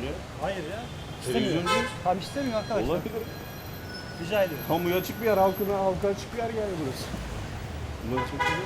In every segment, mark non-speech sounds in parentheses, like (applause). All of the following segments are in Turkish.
Niye? Hayır ya. Televizyon İstemiyor. değil. Tam istemiyor arkadaşlar. Olabilir. Rica ediyorum. Kamuya açık bir yer, halkına, halka açık bir yer yani burası. Bunlar çok güzel.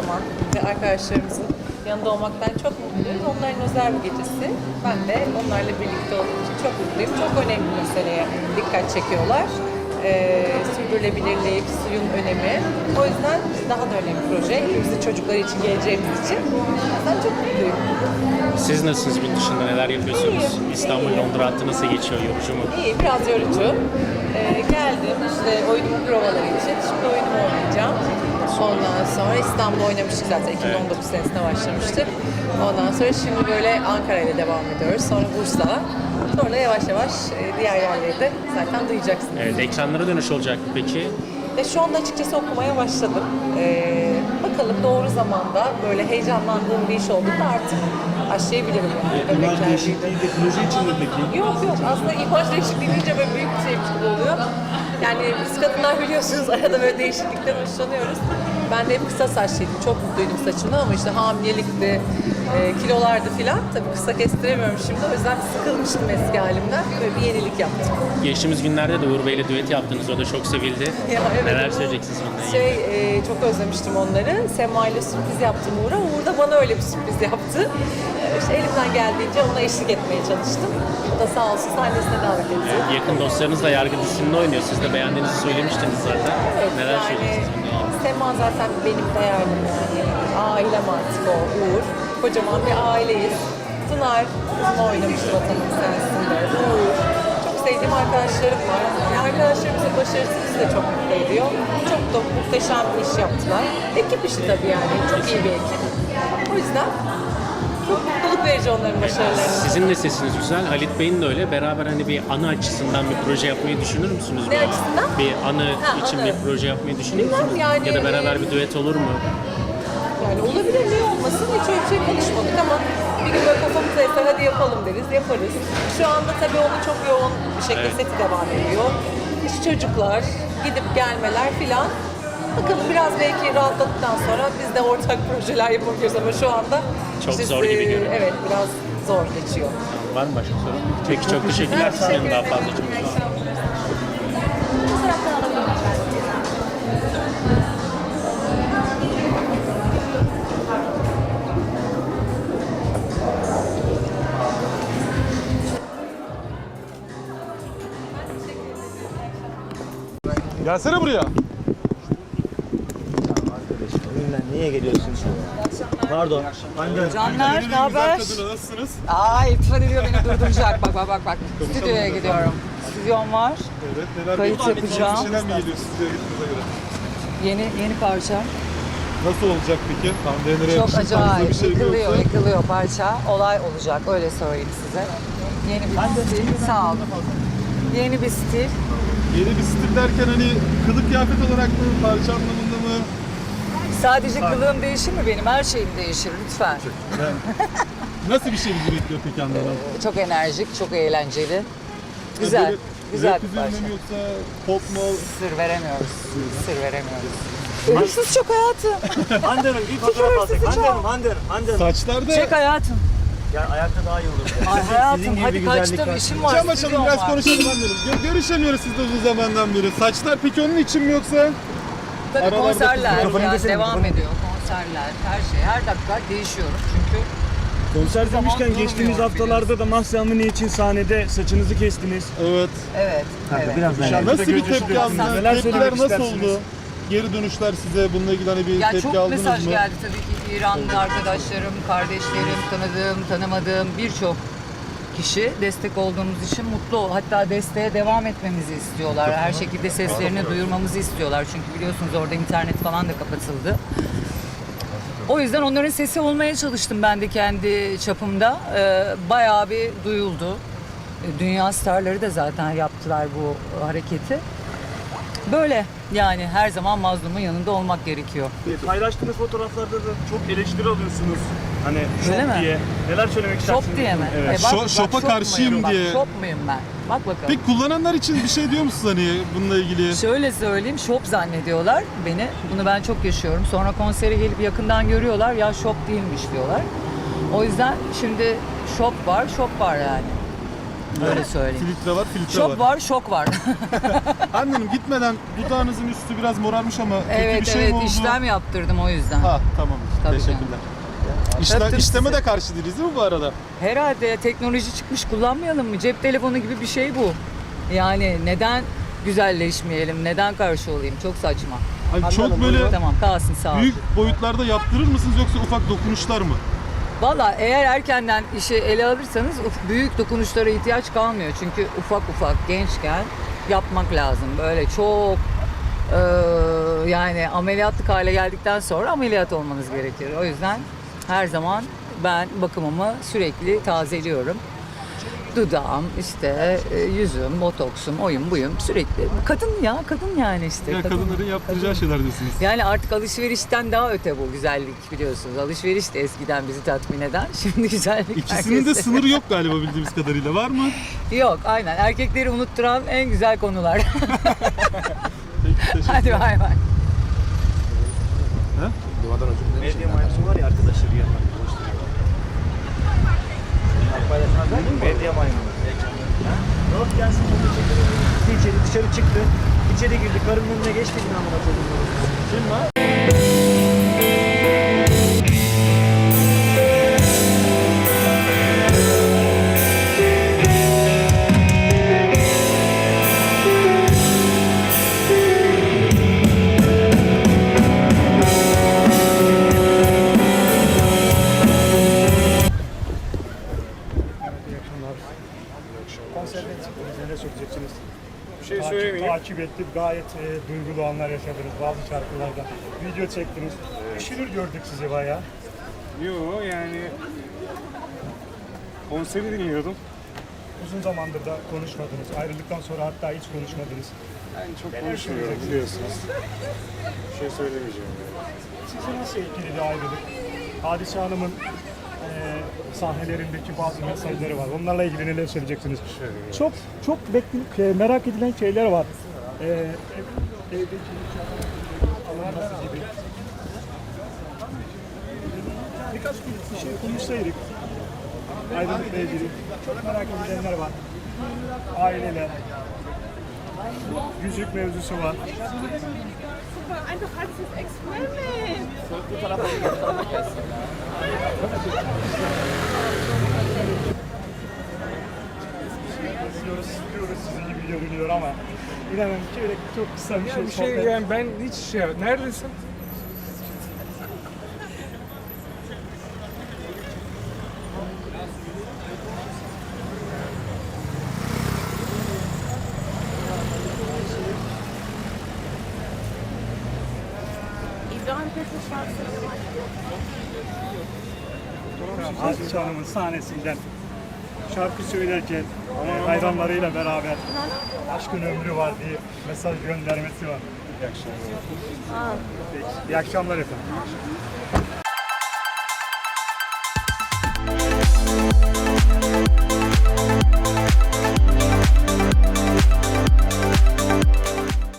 Zaman ve arkadaşlarımızın yanında olmaktan çok mutluyuz. Onların özel bir gecesi. Ben de onlarla birlikte olduğum için çok mutluyum. Çok önemli bir meseleye dikkat çekiyorlar. Ee, sürdürülebilirlik, suyun önemi. O yüzden daha da önemli proje. Hepimizin çocukları için, geleceğimiz için. Ben çok mutluyum. Siz nasılsınız yurt dışında neler yapıyorsunuz? İstanbul Londra hattı nasıl geçiyor yorucu mu? İyi, biraz yorucu. Ee, geldim işte oyunumun provaları için. Şimdi oyunumu oynayacağım. Ondan sonra İstanbul'da oynamıştık zaten. 2019 senesinde başlamıştık. Ondan sonra şimdi böyle Ankara ile devam ediyoruz. Sonra Bursa. Sonra da yavaş yavaş e, diğer yerleri de zaten duyacaksınız. Evet, ekranlara dönüş olacak peki? Ve şu anda açıkçası okumaya başladım. Ee, bakalım doğru zamanda böyle heyecanlandığım bir iş olduğunda artık başlayabilirim yani. İmaj Bebekler değişikliği proje için mi peki? Yok yok aslında imaj değişikliği deyince böyle büyük bir şeymiş gibi oluyor. Yani biz kadınlar biliyorsunuz arada böyle değişiklikten hoşlanıyoruz. Ben de hep kısa saçlıydım. Çok mutluydum saçımda ama işte hamilelikti, e, kilolardı filan. Tabii kısa kestiremiyorum şimdi. O yüzden sıkılmıştım eski halimden. Böyle bir yenilik yaptım. Geçtiğimiz günlerde de Uğur Bey'le düet yaptınız. O da çok sevildi. Ya, evet, neler söyleyeceksiniz bununla? Şey e, çok özlemiştim onları. Sema ile sürpriz yaptım Uğur'a. Uğur da bana öyle bir sürpriz yaptı. İşte elimden geldiğince ona eşlik etmeye çalıştım. O da sağ olsun sahnesine davet etti. Evet, yakın dostlarınız da yargı dizisinde oynuyor. Siz de beğendiğinizi söylemiştiniz zaten. Evet, neler yani söyleyeceksiniz? Sema zaten benim değerlim yani. Ailem artık o Uğur. Kocaman bir aileyiz. Pınar bizim oynamıştı Vatanın Sensin'de. Uğur. Çok sevdiğim arkadaşlarım var. Yani arkadaşlarımızın başarısı bizi de çok mutlu ediyor. Çok da muhteşem bir iş yaptılar. Ekip işi tabii yani. Çok iyi bir ekip. O yüzden verici onların başarılarını. Sizin de sesiniz güzel. Halit Bey'in de öyle. Beraber hani bir anı açısından bir proje yapmayı düşünür müsünüz? Ne Bir- açısından? Bir anı Ha, için anı. bir proje yapmayı düşünür Bilmem müsünüz? yani, ya da beraber bir düet olur mu? Yani olabilir niye olmasın hiç öyle bir şey konuşmadık ama bir gün böyle kafamıza eser hadi yapalım deriz yaparız. Şu anda tabii onun çok yoğun bir şekilde Evet. seti devam ediyor. İşte çocuklar, gidip gelmeler filan. Bakalım biraz belki rahatladıktan sonra biz de ortak projeler yapabiliriz ama şu anda Çok zor gibi görünüyor. Evet biraz zor geçiyor. Var mı başka soru? Peki çok teşekkürler. Sizin daha fazla çok. Gelsene buraya. Niye geliyorsun? Pardon. Hande. Canlar ne haber? nasılsınız? Aa iltifat ediyor beni durduracak. Bak bak bak bak. Stüdyoya gidiyorum. Stüdyom var. Evet neler Kayıt bekliyorsunuz? yapacağım. Bir mi geliyor stüdyoya gittiğinize göre? Yeni yeni parça. Nasıl olacak peki? Hande'ye Çok yakışır tarzda acayip. bir şey mi yıkılıyor, yoksa? yıkılıyor parça. Olay olacak. Öyle söyleyeyim size. Yeni bir stil. Sağ olun. Yeni bir stil. Yeni bir stil derken hani kılık kıyafet olarak mı, parça anlamında Sadece kılığım değişir mi benim? Her şeyim değişir lütfen. Nasıl bir şey bizi bekliyor peki Hande'den? Çok enerjik, çok eğlenceli. Güzel. Böyle Güzel bir parça. mi yoksa pop mu? Sır veremiyoruz. Sır veremiyoruz. Hırsız çok hayatım. Hande Hanım bir fotoğraf alsak. Hande Hanım, Hande Hanım, Hande Hanım. Saçlarda Çek hayatım. Ya ayakta daha iyi olur. Ay hayatım gibi hadi bir güzellik kaçtım var. işim var. Cam açalım stüdyom biraz var. konuşalım. Gö- görüşemiyoruz sizle uzun zamandan beri. Saçlar peki onun için mi yoksa? Tabii Aralarda konserler mikrofonu yani desene, devam mikrofonu. ediyor. Konserler, her şey. Her dakika değişiyorum çünkü Konser Zaman demişken durmuyor geçtiğimiz haftalarda da Amini için sahnede saçınızı kestiniz. Evet. evet. evet. Biraz Ya nasıl bir tepki aldınız? Neler Tepkiler söylemek nasıl istersiniz? oldu? Geri dönüşler size bununla ilgili hani bir Ya tepki çok aldınız mesaj mı? geldi tabii ki İranlı arkadaşlarım, kardeşlerim, tanıdığım, tanımadığım birçok kişi destek olduğumuz için mutlu. Hatta desteğe devam etmemizi istiyorlar. Her şekilde seslerini duyurmamızı istiyorlar. Çünkü biliyorsunuz orada internet falan da kapatıldı. O yüzden onların sesi olmaya çalıştım ben de kendi çapımda. Ee, bayağı bir duyuldu. Ee, Dünya starları da zaten yaptılar bu hareketi. Böyle yani her zaman mazlumun yanında olmak gerekiyor. Paylaştığınız fotoğraflarda da çok eleştiri alıyorsunuz. Hani şop Öyle mi? diye. Neler söylemek istersiniz? Şop diye mi? Evet. E bak- Şo- bak şopa şop karşıyım muyum? Bak, diye. şop muyum ben? Bak bakalım. Peki kullananlar için bir şey diyor musunuz hani bununla ilgili? Şöyle söyleyeyim, şop zannediyorlar beni. Bunu ben çok yaşıyorum. Sonra konsere gelip yakından görüyorlar, ya şop değilmiş diyorlar. O yüzden şimdi şok var, şok var yani. Böyle söyleyeyim. Filtre var, filtre Şok var, şok var. (laughs) Annenim gitmeden dudağınızın üstü biraz morarmış ama kötü bir evet şey evet mi oldu? işlem yaptırdım o yüzden. Ha tamam. Tabii Teşekkürler. İşle, işleme sizi. de karşı değiliz değil mi bu arada? Herhalde teknoloji çıkmış kullanmayalım mı? Cep telefonu gibi bir şey bu. Yani neden güzelleşmeyelim? Neden karşı olayım? Çok saçma. Hani çok böyle Tamam kalsın sağ ol. büyük boyutlarda yaptırır mısınız yoksa ufak dokunuşlar mı? Valla eğer erkenden işi ele alırsanız uf- büyük dokunuşlara ihtiyaç kalmıyor. Çünkü ufak ufak gençken yapmak lazım. Böyle çok eee, yani ameliyatlık hale geldikten sonra ameliyat olmanız gerekir. O yüzden her zaman ben bakımımı sürekli tazeliyorum. Dudağım, işte e, yüzüm, botoksum, oyun buyum sürekli. Kadın ya, kadın yani işte. Ya kadın. kadınların yaptıracağı şeyler diyorsunuz. Yani artık alışverişten daha öte bu güzellik biliyorsunuz. Alışveriş de eskiden bizi tatmin eden. (laughs) Şimdi güzellik İkisinin de herkeste. sınırı yok galiba (laughs) bildiğimiz kadarıyla. Var mı? Yok aynen. Erkekleri unutturan en güzel konular. (laughs) Peki, teşekkür Hadi bay bay. Medya maymuzu var ya arkadaşları yanına. Medya maymunu. Yok gelsin burada çekelim. İçeri dışarı çıktı. İçeri girdi. Karının önüne geçmedi amına koyduğum. Kim var? Gayet e, duygulu anlar yaşadınız bazı şarkılarda. Video çektiniz. Üşünür gördük sizi bayağı. Yo yani konseri dinliyordum. Uzun zamandır da konuşmadınız. Ayrıldıktan sonra hatta hiç konuşmadınız. Ben çok konuşmuyorum biliyorsunuz. Bir şey söylemeyeceğim. yani. Sizi nasıl etkiledi ayrılık? Hadise Hanım'ın e, sahnelerindeki bazı mesajları var. Onlarla ilgili neler söyleyeceksiniz? Çok çok beklenip e, merak edilen şeyler var. E, ev- evdeki alınması gibi. Birkaç bir şey konuşsaydık. Ayrılıkla ilgili. Çok merak edilenler var. Aileler. Yüzük mevzusu var. einfach als Experiment. Biliyoruz, biliyoruz sizin gibi görünüyor ama inanın şöyle çok kısa bir şey, Bir şey sohbet- yani ben hiç şey neredesin? İbrahim Tatlıs şarkısı Aziz Hanım'ın sahnesinden şarkı söylerken hayranlarıyla beraber aşkın ömrü var diye mesaj göndermesi var. İyi akşamlar. İyi akşamlar efendim.